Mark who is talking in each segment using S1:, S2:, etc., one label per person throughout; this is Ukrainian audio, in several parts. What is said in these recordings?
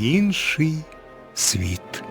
S1: інший світ.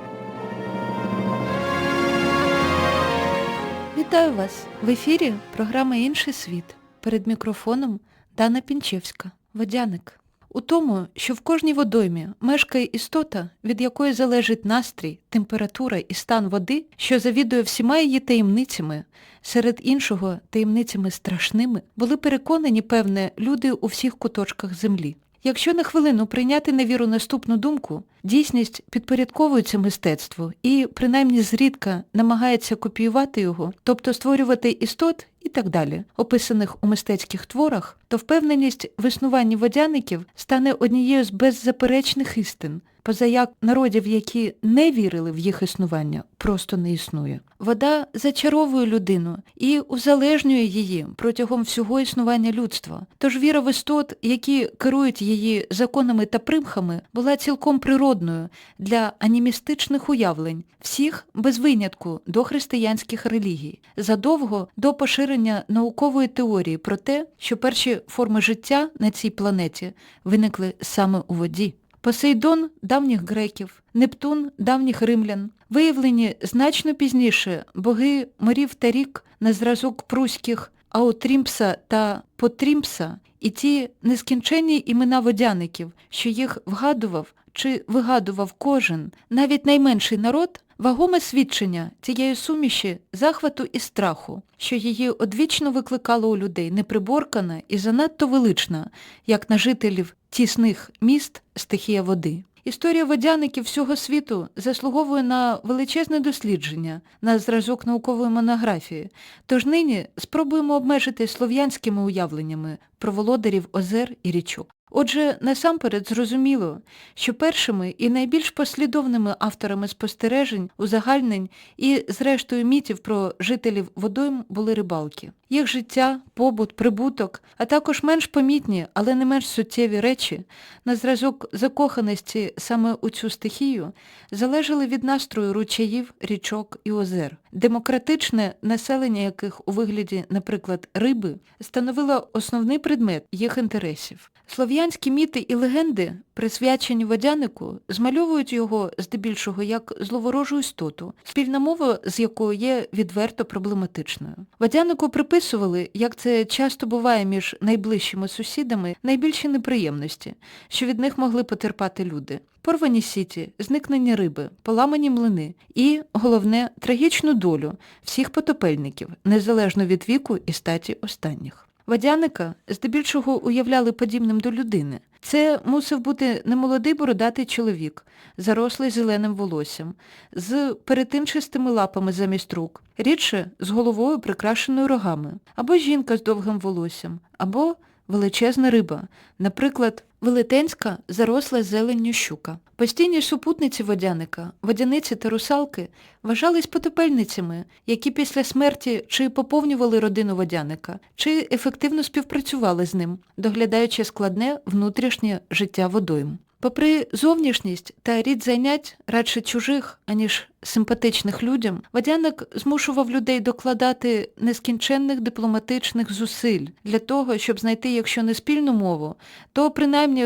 S2: Вітаю вас! В ефірі програма Інший світ. Перед мікрофоном Дана Пінчевська. Водяник. У тому, що в кожній водоймі мешкає істота, від якої залежить настрій, температура і стан води, що завідує всіма її таємницями, серед іншого таємницями страшними, були переконані, певне, люди у всіх куточках землі. Якщо на хвилину прийняти на віру наступну думку, дійсність підпорядковується мистецтву і, принаймні зрідка, намагається копіювати його, тобто створювати істот і так далі, описаних у мистецьких творах, то впевненість в існуванні водяників стане однією з беззаперечних істин, позаяк народів, які не вірили в їх існування, просто не існує. Вода зачаровує людину і узалежнює її протягом всього існування людства. Тож віра в істот, які керують її законами та примхами, була цілком природною для анімістичних уявлень, всіх без винятку до християнських релігій, задовго до поширення наукової теорії про те, що перші форми життя на цій планеті виникли саме у воді. Посейдон давніх греків, Нептун давніх римлян, виявлені значно пізніше боги морів та рік на зразок пруських Аутрімпса та Потрімпса і ті нескінченні імена водяників, що їх вгадував чи вигадував кожен, навіть найменший народ, вагоме свідчення цієї суміші захвату і страху, що її одвічно викликало у людей неприборкана і занадто велична, як на жителів тісних міст стихія води. Історія водяників всього світу заслуговує на величезне дослідження, на зразок наукової монографії, тож нині спробуємо обмежити слов'янськими уявленнями про володарів озер і річок. Отже, насамперед зрозуміло, що першими і найбільш послідовними авторами спостережень, узагальнень і, зрештою, мітів про жителів водойм були рибалки. Їх життя, побут, прибуток, а також менш помітні, але не менш суттєві речі, на зразок закоханості саме у цю стихію, залежали від настрою ручаїв, річок і озер. Демократичне населення яких у вигляді, наприклад, риби, становило основний предмет їх інтересів. Слов'янські міти і легенди, присвячені водянику, змальовують його здебільшого як зловорожу істоту, спільна мова з якою є відверто проблематичною. Водянику приписували, як це часто буває між найближчими сусідами, найбільші неприємності, що від них могли потерпати люди. Порвані сіті, зникнення риби, поламані млини і, головне, трагічну долю всіх потопельників, незалежно від віку і статі останніх. Водяника здебільшого уявляли подібним до людини. Це мусив бути немолодий бородатий чоловік, зарослий зеленим волоссям, з перетинчистими лапами замість рук, рідше з головою прикрашеною рогами, або жінка з довгим волоссям, або величезна риба, наприклад, велетенська заросла зеленню щука. Постійні супутниці водяника, водяниці та русалки вважались потопельницями, які після смерті чи поповнювали родину водяника, чи ефективно співпрацювали з ним, доглядаючи складне внутрішнє життя водойм. Попри зовнішність та рід занять радше чужих, аніж симпатичних людям, Водяник змушував людей докладати нескінченних дипломатичних зусиль для того, щоб знайти, якщо не спільну мову, то принаймні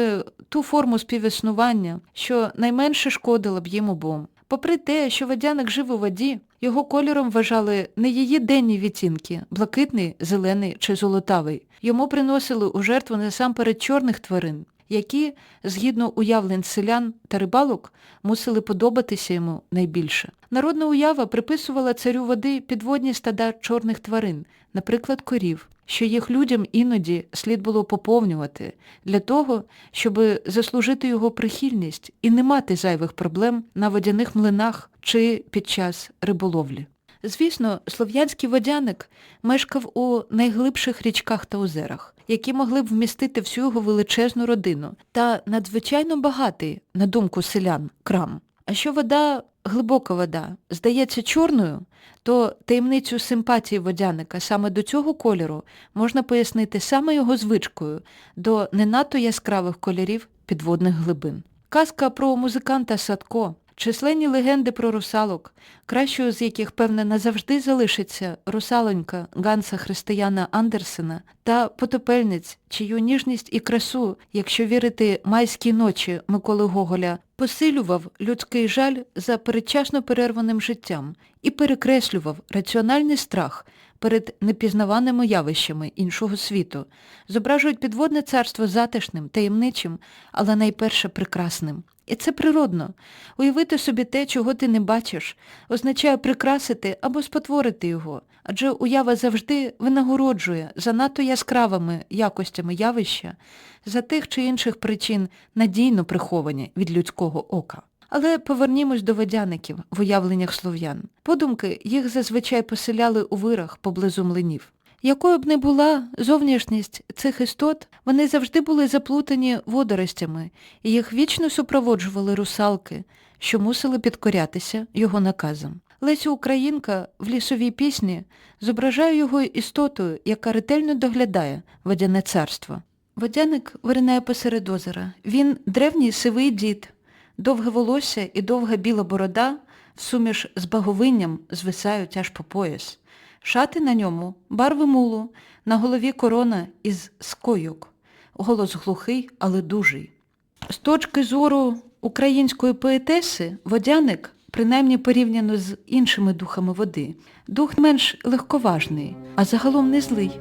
S2: ту форму співіснування, що найменше шкодила б їм обом. Попри те, що водяник жив у воді, його кольором вважали не її денні відтінки – блакитний, зелений чи золотавий. Йому приносили у жертву насамперед чорних тварин, які, згідно уявлень селян та рибалок, мусили подобатися йому найбільше. Народна уява приписувала царю води підводні стада чорних тварин, наприклад, корів, що їх людям іноді слід було поповнювати для того, щоб заслужити його прихильність і не мати зайвих проблем на водяних млинах чи під час риболовлі. Звісно, слов'янський водяник мешкав у найглибших річках та озерах, які могли б вмістити всю його величезну родину та надзвичайно багатий, на думку селян, крам. А що вода, глибока вода, здається чорною, то таємницю симпатії водяника саме до цього кольору можна пояснити саме його звичкою до не надто яскравих кольорів підводних глибин. Казка про музиканта Садко Численні легенди про русалок, кращою з яких, певне, назавжди залишиться русалонька Ганса Християна Андерсена та потопельниць, чию ніжність і красу, якщо вірити майській ночі Миколи Гоголя, посилював людський жаль за передчасно перерваним життям і перекреслював раціональний страх перед непізнаваними явищами іншого світу, зображують підводне царство затишним, таємничим, але найперше прекрасним. І це природно. Уявити собі те, чого ти не бачиш, означає прикрасити або спотворити його, адже уява завжди винагороджує занадто яскравими якостями явища за тих чи інших причин надійно приховані від людського ока. Але повернімось до водяників в уявленнях слов'ян. Подумки їх зазвичай поселяли у вирах поблизу млинів. Якою б не була зовнішність цих істот, вони завжди були заплутані водоростями, і їх вічно супроводжували русалки, що мусили підкорятися його наказам. Лесю Українка в лісовій пісні зображає його істотою, яка ретельно доглядає водяне царство. Водяник виринає посеред озера. Він древній сивий дід, довге волосся і довга біла борода суміш з баговинням звисають аж по пояс. Шати на ньому барви мулу, на голові корона із скойок. Голос глухий, але дужий. З точки зору української поетеси, водяник, принаймні порівняно з іншими духами води, дух менш легковажний, а загалом не злий.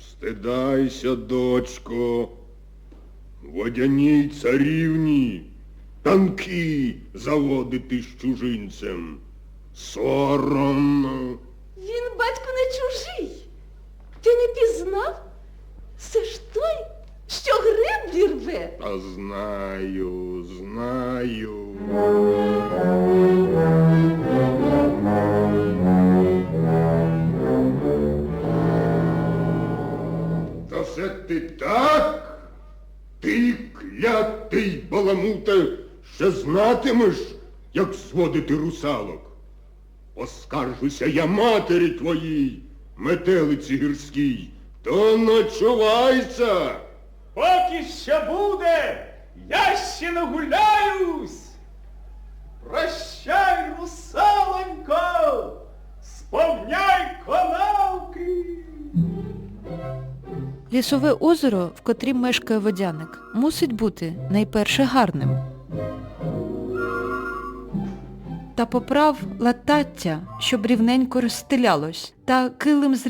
S3: Стидайся, дочко, водяній царівні, танки заводити з чужинцем. Соромно.
S4: Він, батько, не чужий. Ти не пізнав? Це ж той, що греблі рве.
S3: Та знаю, знаю. Баламуте, ще знатимеш, як зводити русалок. Поскаржуся я матері твоїй, метелиці гірській, то ночувайся.
S5: Поки що буде, я ще нагуляюсь. Прощай, русалонько, сповняй канавки.
S2: Лісове озеро, в котрім мешкає водяник, мусить бути найперше гарним. Та поправ латаття, щоб рівненько розстелялось, та килим з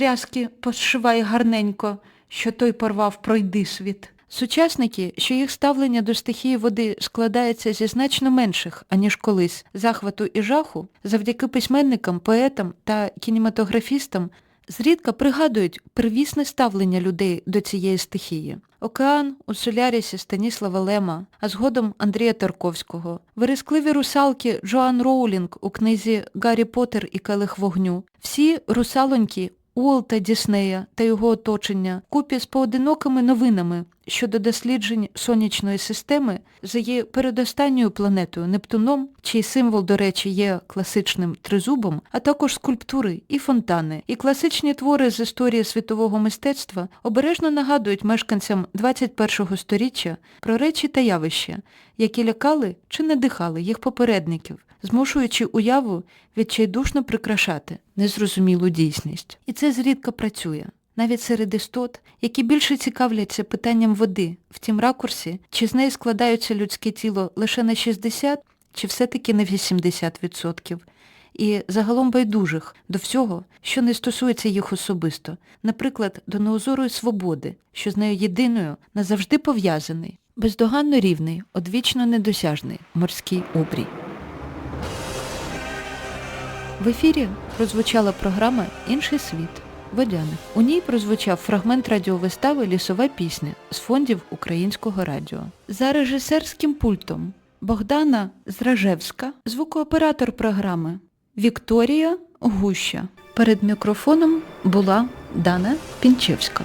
S2: пошивай гарненько, що той порвав пройди світ. Сучасники, що їх ставлення до стихії води складається зі значно менших, аніж колись, захвату і жаху, завдяки письменникам, поетам та кінематографістам, зрідка пригадують первісне ставлення людей до цієї стихії. Океан у Солярісі Станіслава Лема, а згодом Андрія Тарковського, верескливі русалки Джоан Роулінг у книзі Гаррі Поттер і Келих вогню, всі русалоньки Уолта Діснея та його оточення купі з поодинокими новинами щодо досліджень сонячної системи за її передостанньою планетою Нептуном, чий символ, до речі, є класичним тризубом, а також скульптури і фонтани, і класичні твори з історії світового мистецтва обережно нагадують мешканцям 21-го сторіччя про речі та явища, які лякали чи надихали їх попередників, змушуючи уяву відчайдушно прикрашати незрозумілу дійсність. І це зрідка працює. Навіть серед істот, які більше цікавляться питанням води в тім ракурсі, чи з неї складаються людське тіло лише на 60, чи все-таки на 80%, і загалом байдужих до всього, що не стосується їх особисто, наприклад, до неозорої свободи, що з нею єдиною назавжди пов'язаний, бездоганно рівний, одвічно недосяжний морський обрій. В ефірі прозвучала програма Інший світ. Водяник. У ній прозвучав фрагмент радіовистави Лісова пісня з фондів Українського радіо. За режисерським пультом Богдана Зражевська, звукооператор програми Вікторія Гуща. Перед мікрофоном була Дана Пінчевська.